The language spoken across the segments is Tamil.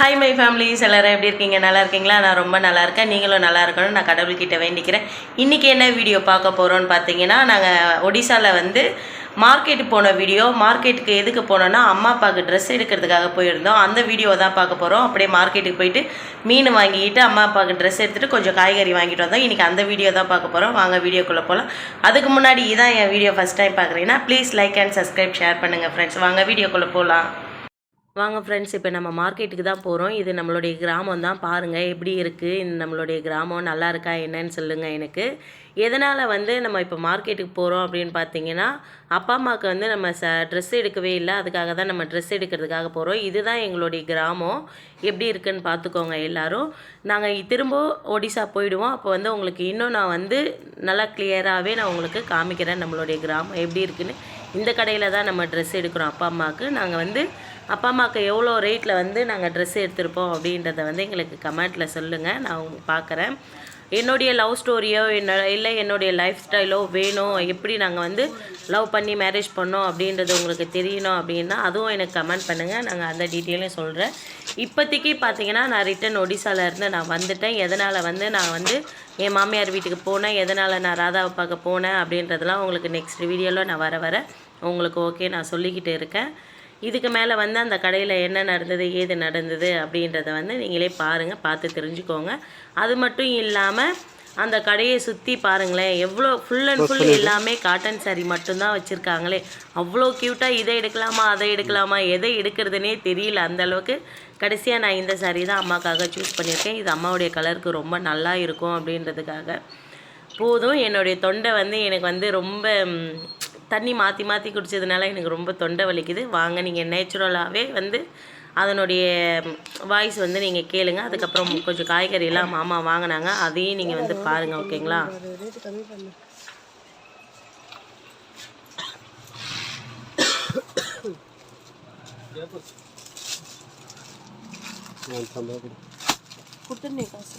ஹாய் மை ஃபேமிலிஸ் எல்லோரும் எப்படி இருக்கீங்க? நல்லா இருக்கீங்களா? நான் ரொம்ப நல்லா இருக்கேன். நீங்களும் நல்லா இருக்கணும் நான் கடவுள்கிட்ட வேண்டிக்கிறேன். இன்றைக்கி என்ன வீடியோ பார்க்க போகிறோன்னு பார்த்தீங்கன்னா நாங்கள் ஒடிசாவில் வந்து மார்க்கெட்டு போன வீடியோ மார்க்கெட்டுக்கு எதுக்கு போனோன்னா அம்மா அப்பாவுக்கு ட்ரெஸ் எடுக்கிறதுக்காக போயிருந்தோம். அந்த வீடியோ தான் பார்க்க போகிறோம் அப்படியே மார்க்கெட்டுக்கு போயிட்டு மீன் வாங்கிட்டு அம்மா அப்பாவுக்கு ட்ரெஸ் எடுத்துகிட்டு கொஞ்சம் காய்கறி வாங்கிட்டு வந்தோம். இன்றைக்கி அந்த வீடியோ தான் பார்க்க போகிறோம் வாங்க வீடியோக்குள்ளே போகலாம் அதுக்கு முன்னாடி இதான் என் வீடியோ ஃபஸ்ட் டைம் பார்க்குறீங்கன்னா please like and subscribe share பண்ணுங்கள் ஃப்ரெண்ட்ஸ் வாங்க வீடியோக்குள்ளே போகலாம் வாங்க ஃப்ரெண்ட்ஸ் இப்போ நம்ம மார்க்கெட்டுக்கு தான் போகிறோம் இது நம்மளுடைய கிராமம் தான். பாருங்கள் எப்படி இருக்குது இந்த நம்மளுடைய கிராமம் நல்லா இருக்கா? என்னன்னு சொல்லுங்கள் எனக்கு. எதனால் வந்து நம்ம இப்போ மார்க்கெட்டுக்கு போகிறோம் அப்படின்னு பார்த்தீங்கன்னா அப்பா அம்மாவுக்கு வந்து நம்ம ச ட்ரெஸ் எடுக்கவே இல்லை. அதுக்காக தான் நம்ம ட்ரெஸ் எடுக்கிறதுக்காக போகிறோம் இதுதான் எங்களுடைய கிராமம். எப்படி இருக்குன்னு பார்த்துக்கோங்க எல்லோரும். நாங்கள் திரும்ப ஒடிசா போயிடுவோம். அப்போ வந்து உங்களுக்கு இன்னும் நான் வந்து நல்லா கிளியராகவே நான் உங்களுக்கு காமிக்கிறேன் நம்மளுடைய கிராமம் எப்படி இருக்குன்னு. இந்த கடையில் தான் நம்ம ட்ரெஸ் எடுக்கிறோம். அப்பா அம்மாவுக்கு நாங்கள் வந்து அப்பா அம்மாவுக்கு எவ்வளோ ரேட்டில் வந்து நாங்கள் ட்ரெஸ் எடுத்திருப்போம் அப்படின்றத வந்து எங்களுக்கு கமெண்ட்டில் சொல்லுங்கள் நான் பார்க்குறேன் என்னுடைய லவ் ஸ்டோரியோ என்ன இல்லை என்னுடைய லைஃப் ஸ்டைலோ வேணும். எப்படி நாங்கள் வந்து லவ் பண்ணி மேரேஜ் பண்ணோம் அப்படின்றது உங்களுக்கு தெரியணும் அப்படின்னா அதுவும் எனக்கு கமெண்ட் பண்ணுங்கள் நாங்கள் அந்த டீட்டெயிலையும் சொல்கிறேன் இப்போதைக்கு பார்த்தீங்கன்னா நான் ரிட்டன் ஒடிசால இருந்து நான் வந்துட்டேன். எதனால் வந்து நான் வந்து என் மாமியார் வீட்டுக்கு போனேன்? எதனால் நான் ராதாவை பார்க்க போனேன்? அப்படின்றதெல்லாம் உங்களுக்கு நெக்ஸ்ட் வீடியோவில் நான் வர வர உங்களுக்கு ஓகே நான் சொல்லிக்கிட்டு இருக்கேன். இதுக்கு மேலே வந்து அந்த கடையில் என்ன நடந்தது ஏது நடந்தது அப்படின்றத வந்து நீங்களே பாருங்கள் பார்த்து தெரிஞ்சுக்கோங்க. அது மட்டும் இல்லாமல் அந்த கடையை சுற்றி பாருங்களேன் எவ்வளோ ஃபுல் அண்ட் ஃபுல் எல்லாமே காட்டன் saree மட்டும்தான் வச்சுருக்காங்களே. அவ்வளோ க்யூட்டாக இதை எடுக்கலாமா அதை எடுக்கலாமா எதை எடுக்கிறதுனே தெரியல அந்த அளவுக்கு. கடைசியாக நான் இந்த saree தான் அம்மாக்காக சூஸ் பண்ணியிருக்கேன். இது அம்மாவுடைய கலருக்கு ரொம்ப நல்லா இருக்கும் அப்படின்றதுக்காக. போதும் என்னுடைய தொண்டை வந்து எனக்கு வந்து ரொம்ப தண்ணி மாற்றி மாற்றி குடிச்சதுனால எனக்கு ரொம்ப தொண்டை வலிக்குது. வாங்க நீங்கள் நேச்சுரலாகவே வந்து அதனுடைய வாய்ஸ் வந்து நீங்கள் கேளுங்க. அதுக்கப்புறம் கொஞ்சம் காய்கறியெல்லாம் மாமா வாங்கினாங்க. அதையும் நீங்கள் வந்து பாருங்கள் ஓகேங்களா? கொடுத்துருந்தேன் காசு.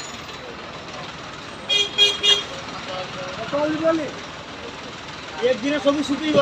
একদিনে ছবি শুটিং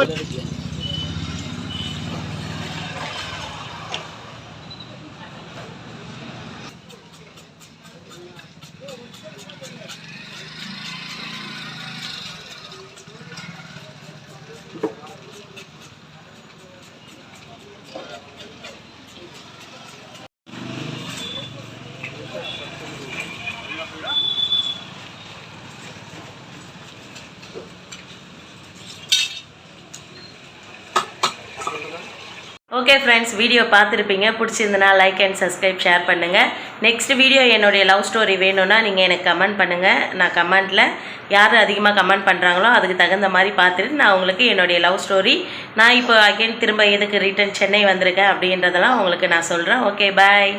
ஓகே ஃப்ரெண்ட்ஸ் வீடியோ பார்த்துருப்பீங்க. பிடிச்சிருந்தனா லைக் அண்ட் சப்ஸ்கிரைப் ஷேர் பண்ணுங்கள் நெக்ஸ்ட் வீடியோ என்னுடைய லவ் ஸ்டோரி வேணும்னா நீங்கள் எனக்கு கமெண்ட் பண்ணுங்கள் நான் கமெண்ட்டில் யார் அதிகமாக கமெண்ட் பண்ணுறாங்களோ அதுக்கு தகுந்த மாதிரி பார்த்துட்டு நான் உங்களுக்கு என்னுடைய லவ் ஸ்டோரி நான் இப்போ அகெயின் திரும்ப எதுக்கு ரிட்டன் சென்னை வந்திருக்கேன் அப்படின்றதெல்லாம் உங்களுக்கு நான் சொல்கிறேன் ஓகே பாய்